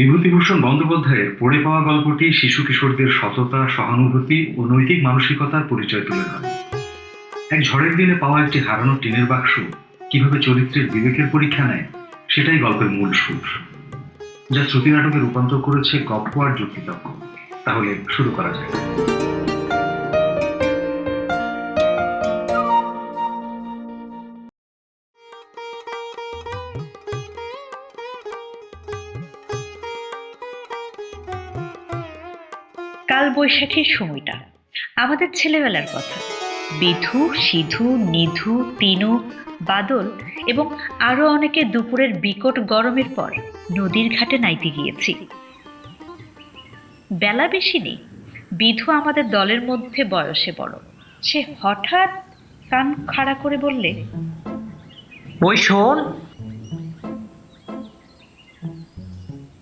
বিভূতিভূষণ বন্দ্যোপাধ্যায়ের পড়ে পাওয়া গল্পটি শিশু কিশোরদের সততা, সহানুভূতি ও নৈতিক মানসিকতার পরিচয় তুলে ধরে। এক ঝড়ের দিনে পাওয়া একটি হারানো টিনের বাক্স কীভাবে চরিত্রের বিবেকের পরীক্ষা নেয়, সেটাই গল্পের মূল সুর। যা শ্রুতি নাটকে রূপান্তর করেছে গপ্প আর যুক্তিতক্ষ তাহলে শুরু করা যায় বৈশাখীর সময়টা। আমাদের ছেলেবেলার কথা। বিধু সিধু নিধু তিনু বাদল এবং আরও অনেকে দুপুরের বিকট গরমের পর নদীর ঘাটে নাইতে গিয়েছি। বেলা বেশি নেই। বিধু আমাদের দলের মধ্যে বয়সে বড়। সে হঠাৎ কান খাড়া করে বললে ওই শোন।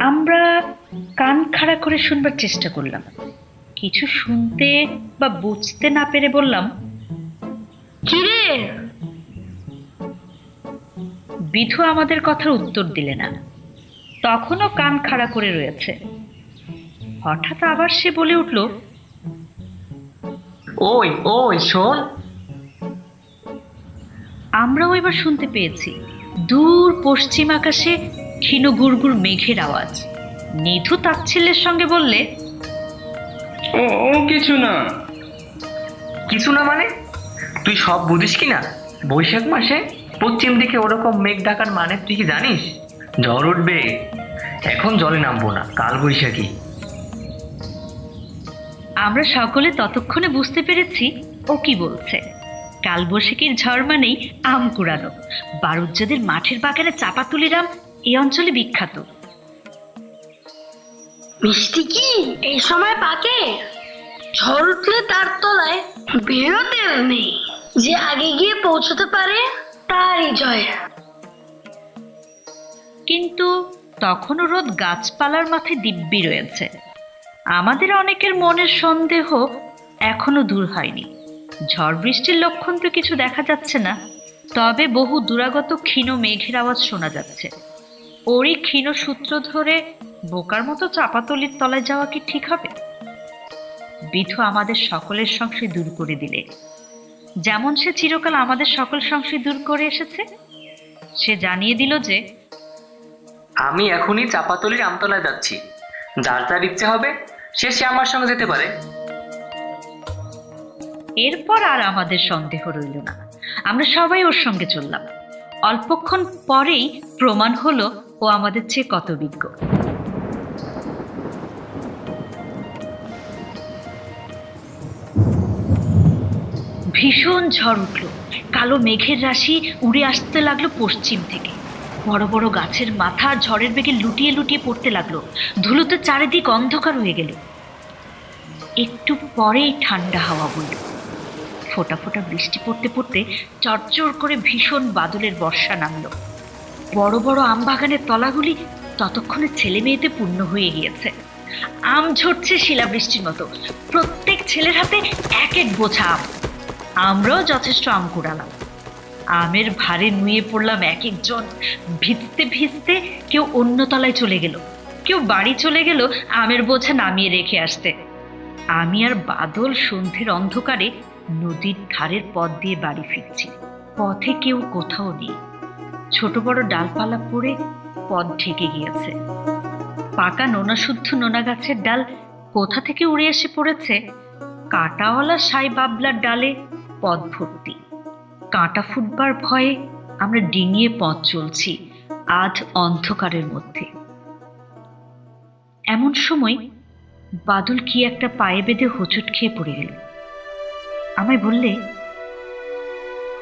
আমরা কান খাড়া করে শুনবার চেষ্টা করলাম। কিছু শুনতে বা বুঝতে না পেরে বললাম কিরে? বিধু আমাদের কথার উত্তর দিলে না। তখনও কান খাড়া করে রয়েছে। হঠাৎ আবার সে বলে উঠল ওই ওই শোন। আমরাও এবার শুনতে পেয়েছি। দূর পশ্চিম আকাশে ক্ষীণ গুড়গুড় মেঘের আওয়াজ। নিধু তাচ্ছিল্যের সঙ্গে বললে ও কিছু না। কিছু না মানে? তুই সব বুঝিস কি না? বৈশাখ মাসে পশ্চিম দিকে ওরকম মেঘ ডাকার মানে তুই কি জানিস? ঝড় উঠবে। এখন জলে নামবো না, কাল বৈশাখী। আমরা সকলে ততক্ষণে বুঝতে পেরেছি ও কি বলছে। কালবৈশাখীর ঝড় মানেই আম কুড়ানো। বারুজ্জাদের মাঠের বাগানে চাপা তুলিরাম এই অঞ্চলে বিখ্যাত। মিষ্টি কি? এই সময় পাকে? ঝড় উঠলে তার তলায় বেরোতে নেই। যে আগে গিয়ে পৌঁছতে পারে, তারই জয়। কিন্তু তখনও রোদ গাছপালার মাথায় দিব্যি রয়েছে। আমাদের অনেকের মনের সন্দেহ এখনও দূর হয়নি। ঝড় বৃষ্টির লক্ষণ তো কিছু দেখা যাচ্ছে না, তবে বহু দূরাগত ক্ষীণ মেঘের আওয়াজ শোনা যাচ্ছে। ওরই ক্ষীণ সূত্র ধরে বোকার মতো চাপাতলির তলায় যাওয়া কি ঠিক হবে? বিধু আমাদের সকলের সংশয় দূর করে দিলে। যেমন সে চিরকাল আমাদের সকল সংশয় দূর করে এসেছে সে জানিয়ে দিল যে আমি এখনই চাপাতলির আমতলায় যাচ্ছি। যার যার ইচ্ছে হবে সে সে আমার সঙ্গে যেতে পারে। এরপর আর আমাদের সন্দেহ রইল না। আমরা সবাই ওর সঙ্গে চললাম। অল্পক্ষণ পরেই প্রমাণ হলো ও আমাদের চেয়ে কত বিজ্ঞ ভীষণ ঝড় উঠল। কালো মেঘের রাশি উড়ে আসতে লাগল পশ্চিম থেকে। বড় বড় গাছের মাথা ঝড়ের বেগে লুটিয়ে লুটিয়ে পড়তে লাগল। ধুলোতে চারিদিক অন্ধকার হয়ে গেল। একটু পরেই ঠান্ডা হাওয়া বইল। ফোটা ফোটা বৃষ্টি পড়তে পড়তে চরচর করে ভীষণ বাদলের বর্ষা নামলো। বড় বড় আম বাগানের তলাগুলি ততক্ষণে ছেলে মেয়েতে পূর্ণ হয়ে গিয়েছে। আম ঝরছে শিলাবৃষ্টির মতো। প্রত্যেক ছেলের হাতে এক এক বোঝা আম। আমরাও যথেষ্ট আম কুড়ালাম। আমের ভারে নুয়ে পড়লাম এক একজন ভিজতে ভিজতে কেউ অন্য তলায় চলে গেল। কেউ বাড়ি চলে গেল আমের বোঝা নামিয়ে রেখে আসতে। আমি আর বাদল সন্ধ্যের অন্ধকারে নদীর ধারের পথ দিয়ে বাড়ি ফিরছি। পথে কেউ কোথাও নেই। ছোট বড় ডালপালা পড়ে পথ ঢেকে গিয়েছে। পাকা নোনা শুদ্ধ নোনা গাছের ডাল কোথা থেকে উড়ে এসে পড়েছে? কাঁটাওয়ালা সাই বাবলার ডালে পথ ভর্তি কাঁটা ফুটবার ভয়ে আমরা ডিঙিয়ে পথ চলছি আধ অন্ধকারের মধ্যে। এমন সময় বাদল কি একটা পায়ে বেঁধে হোঁচট খেয়ে পড়ে গেল। আমায় বললে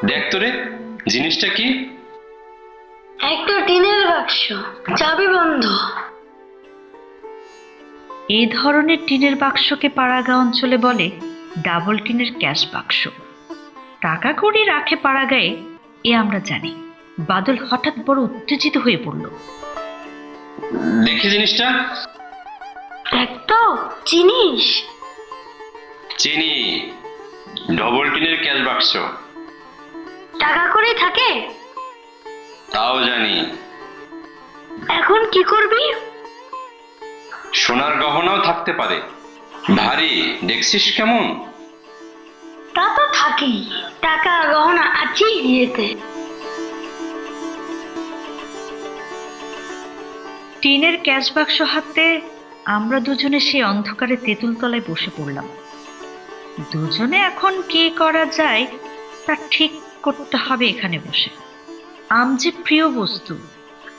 দেখ তো রে জিনিসটা কি? একটা টিনের বাক্স চাবি বন্ধ। এই ধরনের টিনের বাক্সকে পাড়াগা অঞ্চলে বলে ডাবল টিনের ক্যাশ বাক্স। টাকা কড়ি রাখে পাড়াগায়ে এ আমরা জানি। বাদল হঠাৎ বড় উত্তেজিত হয়ে পড়ল। দেখি জিনিসটা। দেখ তো চিনিস? চিনি। ডবল টিনের ক্যাশ বাক্স। টাকা করেই থাকে? তাও জানি। এখন কি করবি? সোনার গহনাও থাকতে পারে। ভারী দেখছিস কেমন? তা তো থাকেই। টাকা গহনা আছেই বিয়েতে। টিনের ক্যাশ বাক্স হাতে আমরা দুজনে সেই অন্ধকারে তেঁতুল তলায় বসে পড়লাম। দুজনে এখন কি করা যায় তা ঠিক করতে হবে এখানে বসে। আম যে প্রিয় বস্তু,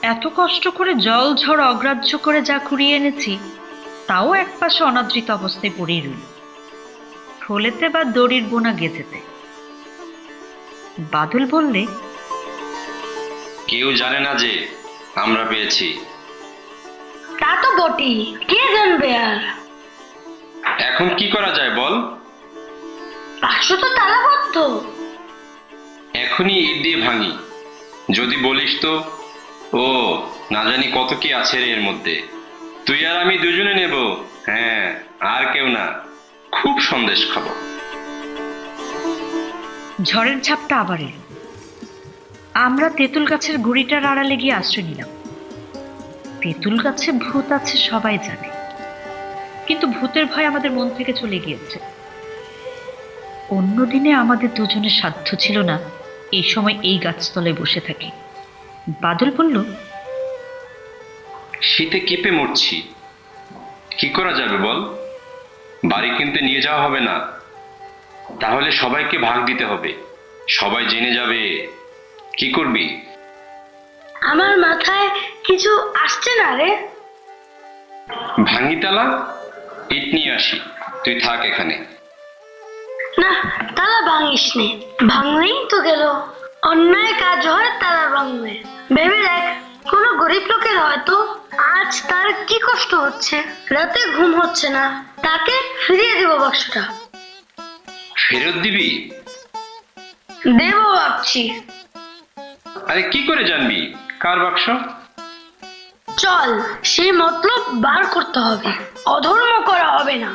এত কষ্ট করে জল ঝড় অগ্রাহ্য করে যা কুড়িয়ে এনেছি, তাও এক পাশে অনাদৃত অবস্থায় পড়েই রইল। ফলেতে বা দড়ির বোনা গেঁথেতে। বাদল বললে কেউ জানে না যে আমরা পেয়েছি। তা তো বটেই কে জানবে আর? এখন কি করা যায় বল? বাক্স তো তালাবদ্ধ। এখনই ইট দিয়ে ভাঙি। যদি বলিস তো। ও না জানি কত কি আছে রে এর মধ্যে। তুই আর আমি দুজনে নেব। হ্যাঁ আর কেউ না। খুব সন্দেশ খাব। ঝড়ের ঝাপটা আবার এলো। আমরা তেঁতুল গাছের গুড়িটার আড়ালে গিয়ে আশ্রয় নিলাম। তেঁতুল গাছে ভূত আছে সবাই জানে। কিন্তু ভূতের ভয় আমাদের মন থেকে চলে গিয়েছে। অন্যদিনে আমাদের দুজনের সাধ্য ছিল না এই সময় এই গাছতলায় বসে থাকি। বাদল বলল শীতে কেঁপে মরছি। কি করা যাবে বল? বাড়ি কিনতে নিয়ে যাওয়া হবে না। তাহলে সবাইকে ভাগ দিতে হবে। সবাই জেনে যাবে। কি করবি? আমার মাথায় কিছু আসছে না রে। ভাঙিতালা ইট নিয়ে আসি। তুই থাক এখানে। না তালা ভাঙিস নে। ভাঙলেই তো গেল। অন্যায় কাজ হয় তালা ভাঙবে ভেবে দেখ কোনো গরিব লোকের হয়তো আজ তার কি কষ্ট হচ্ছে? রাতে ঘুম হচ্ছে না। তাকে ফিরিয়ে দিব বাক্সটা ফেরত দিবি? দেব ভাবছি। আরে কি করে জানবি? কার বাক্স? চল সেই মতলব বার করতে হবে। অধর্ম করা হবে না।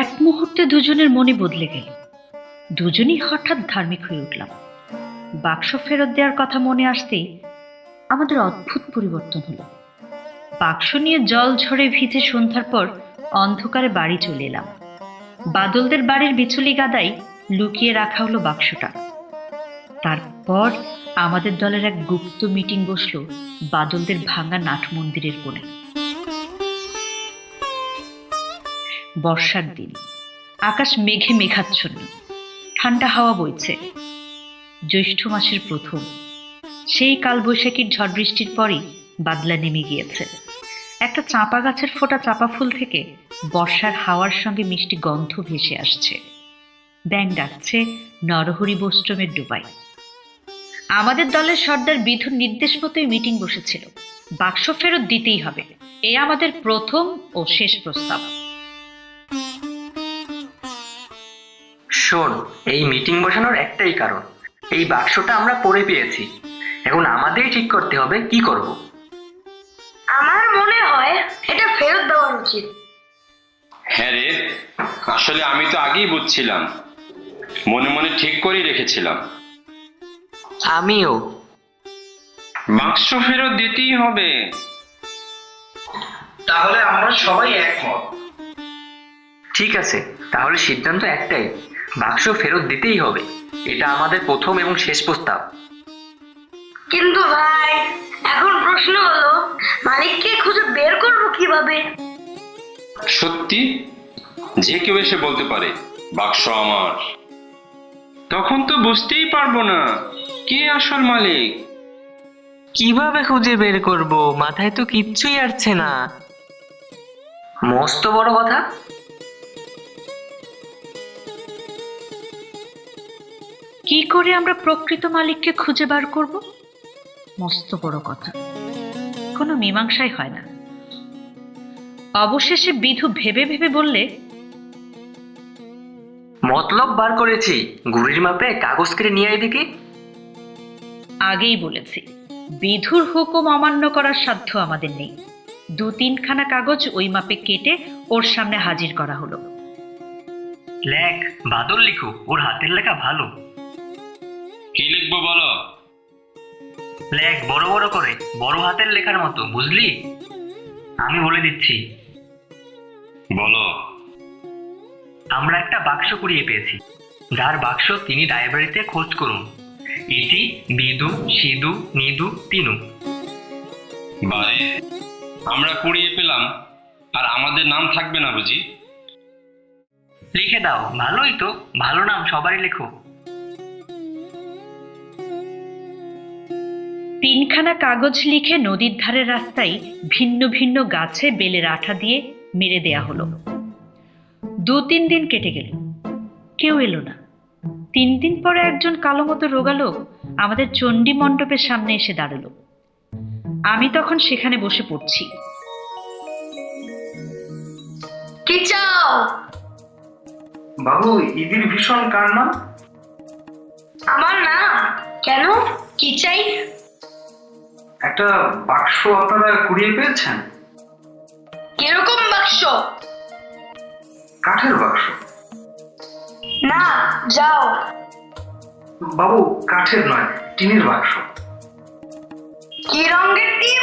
এক মুহূর্তে দুজনের মনে বদলে গেল। দুজনই হঠাৎ ধার্মিক হয়ে উঠলাম। বাক্স ফেরত দেওয়ার কথা মনে আসতেই আমাদের অদ্ভুত পরিবর্তন হলো। বাক্স নিয়ে জল ঝরে ভিজে সন্ধ্যার পর অন্ধকারে বাড়ি চলে এলাম। বাদলদের বাড়ির বিচুলি গাদায় লুকিয়ে রাখা হলো বাক্সটা। তারপর আমাদের দলের এক গুপ্ত মিটিং বসল বাদলদের ভাঙা নাট মন্দিরের কোণে। বর্ষার দিন, আকাশ মেঘে মেঘাচ্ছন্ন। ঠান্ডা হাওয়া বইছে। জ্যৈষ্ঠ মাসের প্রথম। সেই কালবৈশাখীর ঝড় বৃষ্টির পরই বাদলা নেমে গিয়েছে। একটা চাঁপা গাছের ফোটা চাপা ফুল থেকে বর্ষার হাওয়ার সঙ্গে মিষ্টি গন্ধ ভেসে আসছে। ব্যাং ডাকছে নরহরি বস্ত্রমের ডুবাই আমাদের দলের সর্দার বিধুর নির্দেশ মতোই মিটিং বসেছিল। বাক্স ফেরত দিতেই হবে। এ আমাদের প্রথম ও শেষ প্রস্তাব। শোন এই মিটিং বসানোর একটাই কারণ। এই বাক্সটা আমরা পড়ে পেয়েছি। এখন আমাদেরই ঠিক করতে হবে কি করব। আমার মনে হয় এটা ফেরত দেওয়ার উচিত। হ্যাঁ রে আসলে আমি তো আগেই বুঝছিলাম। মনে মনে ঠিক করেই রেখেছিলাম। আমিও। বাক্স ফেরত দিতেই হবে। তাহলে আমরা সবাই একমত। ঠিক আছে তাহলে সিদ্ধান্ত একটাই। বাক্স ফেরত দিতেই হবে। এটা আমাদের প্রথম এবং শেষ প্রস্তাব। কিন্তু ভাই এখন প্রশ্ন হলো মালিককে খুঁজে বের করব কীভাবে? সত্যি? যে কেউ এসে বলতে পারে বাক্স আমার। তখন তো বুঝতেই পারব না কে আসল মালিক? কীভাবে খুঁজে বের করব? মাথায় তো কিচ্ছুই আসছে না। মস্ত বড় কথা। কি করে আমরা প্রকৃত মালিককে খুঁজে বার করব? মস্ত বড় কথা। কোনো মীমাংসাই হয় না। অবশেষে বিধু ভেবে ভেবে বললে মতলব বার করেছি। গুড়ির মাপে কাগজ কেটে নিয়ে আয় দেখি। আগেই বলেছি বিধুর হুকুম অমান্য করার সাধ্য আমাদের নেই। দু তিনখানা কাগজ ওই মাপে কেটে ওর সামনে হাজির করা হলো। লেখ বাদল লিখো ওর হাতের লেখা ভালো। কি লিখব বলো? লেখ বড় বড় করে বড় হাতের লেখার মতো বুঝলি? আমি বলে দিচ্ছি। বলো। আমরা একটা বাক্স কুড়িয়ে পেয়েছি। যার বাক্স তিনি লাইব্রেরিতে খোঁজ করুন। ইতি বিদু সিধু নিদু তিনু। বারে আমরা কুড়িয়ে পেলাম আর আমাদের নাম থাকবে না বুঝি? লিখে দাও ভালোই তো ভালো নাম সবারই লেখো। তিনখানা কাগজ লিখে নদীর ধারের রাস্তায় ভিন্ন ভিন্ন গাছে বেলের আঠা দিয়ে মেরে দেয়া হলো। দু তিন দিন কেটে গেল। কেউ এলো না। তিন দিন পরে একজন কালো মতো রোগালো আমাদের চণ্ডী মণ্ডপের সামনে এসে দাঁড়াল। আমি তখন সেখানে বসে পড়ছি। কি চাও? বাবু ইদির ভীষণ কার নাম আমার নাম? কেন? কি চাই? একটা বাক্স আপনারা কুড়িয়ে পেয়েছেন? কীরকম বাক্স? কাঠের বাক্স। না যাও। বাবু কাঠের নয় টিনের বাক্স। কি রঙের টিম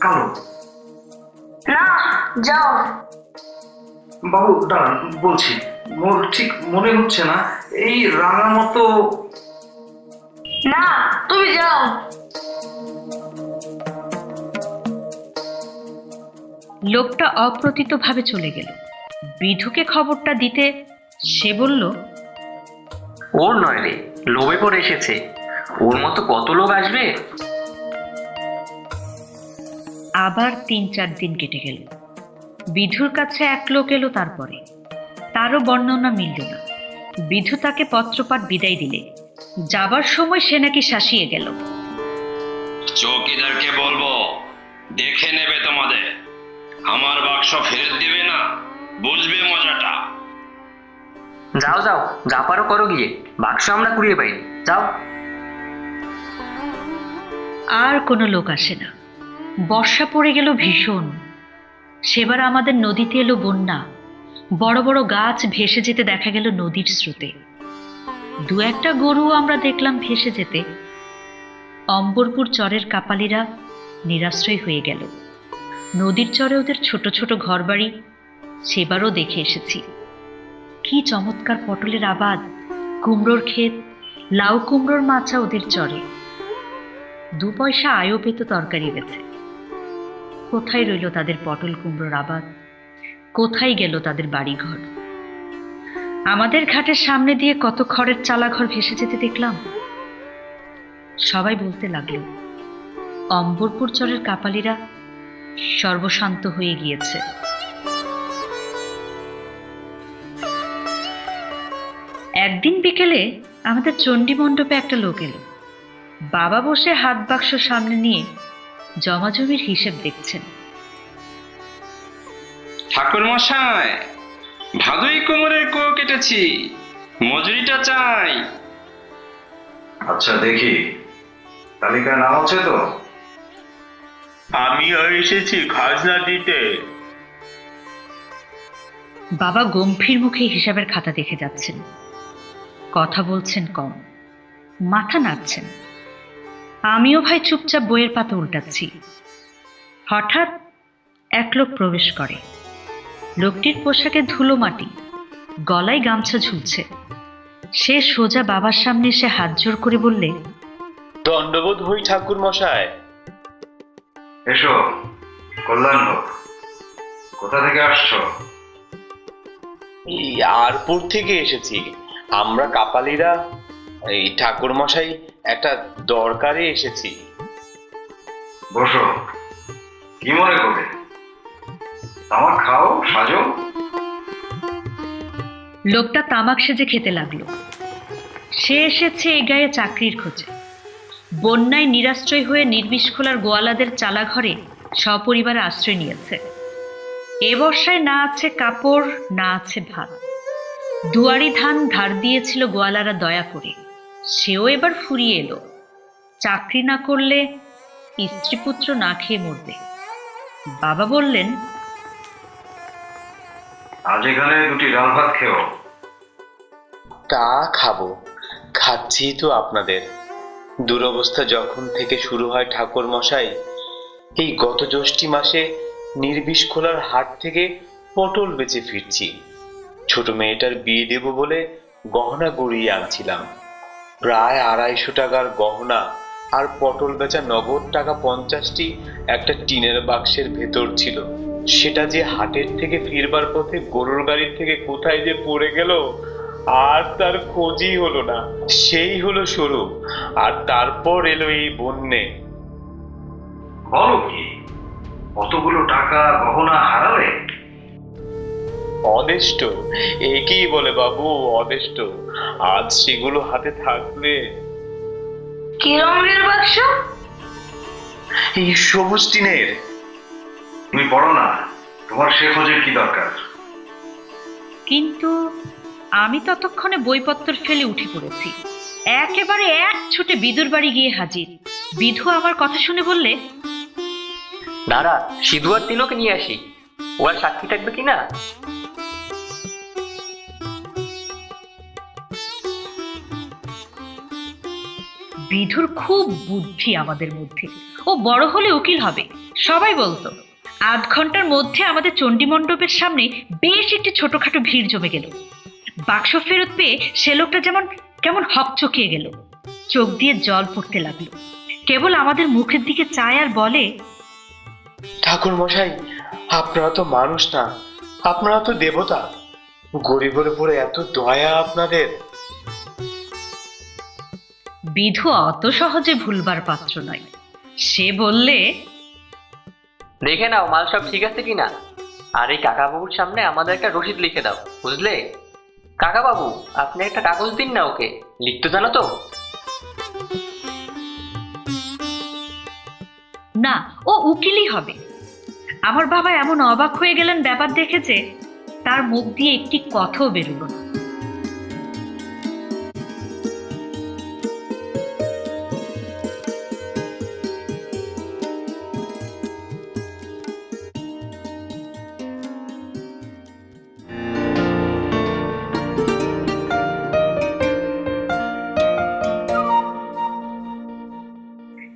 কালো। না যাও। বাবু দাঁড়ান বলছি। মোর ঠিক মনে হচ্ছে না এই রাঙা মতো না তুমি যাও। লোকটা অপ্রতিতভাবে চলে গেল। বিধুকে খবরটা দিতে সে বলল ওর নয় রে লোভে পড়ে এসেছে। ওর মতো কত লোক আসবে? আবার তিন চার দিন কেটে গেল। বিধুর কাছে এক লোক এলো তারপরে। তারও বর্ণনা মিলল না। বিধু তাকে পত্রপাঠ বিদায় দিলে। যাবার সময় সে নাকি শাসিয়ে গেল। চৌকিদারকে বলব দেখে নেবে তোমাদের। আমার বাক্স ফেরত দিবে না? বুঝবে মজাটা। যাও যাও যা পারো করো গিয়ে। বাক্স আমরা কুড়িয়ে পাইনি। যাও। আর কোনো লোক আসে না। বর্ষা পড়ে গেল ভীষণ। সেবার আমাদের নদীতে এলো বন্যা। বড় বড় গাছ ভেসে যেতে দেখা গেল নদীর স্রোতে। দু একটা গরু আমরা দেখলাম ভেসে যেতে। অম্বরপুর চরের কাপালিরা নিরাশ্রয় হয়ে গেল। নদীর চরে ওদের ছোট ছোট ঘরবাড়ি, সেবারও দেখে এসেছি। কি চমৎকার পটলের আবাদ, কুমড়োর ক্ষেত, লাউ কুমড়োর মাচা ওদের চরে। দু পয়সা আয়ও পেত তরকারি বেছে কোথায় রইল তাদের পটল কুমড়োর আবাদ? কোথায় গেল তাদের বাড়িঘর? আমাদের ঘাটের সামনে দিয়ে কত খড়ের চালাঘর ভেসে যেতে দেখলাম। সবাই বলতে লাগল, অম্বরপুর চরের কাপালিরা সর্বশান্ত হয়ে গিয়েছে। একদিন বিকেলে আমাদের চণ্ডী মণ্ডপে একটা লোক এলো। বাবা বসে হাত বাক্স সামনে নিয়ে জমাজমির হিসেব দেখছেন। ঠাকুর মশাই ভাদুই কোমরের কো কেটেছি মজুরিটা চাই। আচ্ছা দেখি। তালিকায় নাম আছে তো? আমিও এসেছি খাজনা দিতে। বাবা গম্ভীর মুখে হিসাবের খাতা দেখে যাচ্ছেন। কথা বলছেন কম মাথা নাড়ছেন। আমিও ভাই চুপচাপ বইয়ের পাতা উল্টাচ্ছি। হঠাৎ এক লোক প্রবেশ করে। লোকটির পোশাকে ধুলো মাটি গলায় গামছা ঝুলছে। সে সোজা বাবার সামনে এসে হাত জোর করে বললে দণ্ডবোধ হই ঠাকুর মশাই এসো কল্যাণ হোক। কোথা থেকে আসছো? আরপুর থেকে এসেছি। আমরা কাপালিরা এই ঠাকুর মশাই একটা দরকারে এসেছি। বসো। কি মনে করে তামাক খাও সাজো। লোকটা তামাক সেজে খেতে লাগল। সে এসেছে এ গায়ে চাকরির খোঁজে। বন্যায় নিরাশ্রয় হয়ে নির্বিষ্খলার গোয়ালাদের চালাঘরে সপরিবারে আশ্রয় নিয়েছে। এ বর্ষায় না আছে কাপড় না আছে ভাত দুয়ারি ধান ধার দিয়েছিল গোয়ালারা দয়া করে। সেও এবার ফুরিয়ে এলো। চাকরি না করলে স্ত্রীপুত্র না খেয়ে মরবে। বাবা বললেন আজ এখানে দুটি ডাল ভাত খেও। তা খাব। খাচ্ছি তো আপনাদের। দুরবস্থা যখন থেকে শুরু হয় ঠাকুর মশাই, এই গত জ্যৈষ্ঠী মাসে নির্বিষ খোলার হাট থেকে পটল বেচে ফিরছি। ছোট মেয়েটার বিয়ে দেব বলে গহনা গড়িয়ে আনছিলাম। প্রায় আড়াইশো টাকার গহনা আর পটল বেচা নগদ টাকা পঞ্চাশটি একটা টিনের বাক্সের ভেতর ছিল। সেটা যে হাটের থেকে ফিরবার পথে গরুর গাড়ির থেকে কোথায় যে পড়ে গেল আর তার খোঁজই হলো না সেই হলো শুরু আর তারপর এলো এই বন্যে। বলো কি কতগুলো টাকা গহনা হারালে? অদেষ্ট একেই বলে বাবু অদেষ্ট। আজ সেগুলো হাতে থাকলে কি রঙের বাক্স? এই সবুজ টিনের। তুমি পড়ো না তোমার সে খোঁজের কি দরকার? কিন্তু আমি ততক্ষণে বইপত্র ফেলে উঠে পড়েছি। একেবারে এক ছুটে বিদুর বাড়ি গিয়ে হাজির। বিধু আমার কথা শুনে বললে দাঁড়া সিধু আর তিনকে নিয়ে আসি। ওরা সাক্ষী থাকবে কি না? বিধুর খুব বুদ্ধি আমাদের মধ্যে। ও বড় হলে উকিল হবে সবাই বলতো। আধ ঘণ্টার মধ্যে আমাদের চণ্ডীমণ্ডপের সামনে বেশ একটি ছোটখাটো ভিড় জমে গেল। বাক্স ফেরত পেয়ে সে লোকটা যেমন কেমন হকচকিয়ে গেল। চোখ দিয়ে জল পড়তে লাগল। কেবল আমাদের মুখের দিকে চায় আর বলে ঠাকুর মশাই আপনারা তো মানুষ না আপনারা তো দেবতা। গরিবের উপরে এত দয়া আপনাদের। বিধু অত সহজে ভুলবার পাত্র নয়। সে বললে দেখে নাও মাল সব ঠিক আছে কিনা? আর এই কাকাবাবুর সামনে আমাদের একটা রসিদ লিখে দাও বুঝলে? কাকাবাবু, আপনি একটা কাগজ দিন না ওকে। লিখতে জানো তো? না, ও উকিলই হবে। আমার বাবা এমন অবাক হয়ে গেলেন ব্যাপার দেখেছে তার মুখ দিয়ে একটি কথাও বেরোলো না।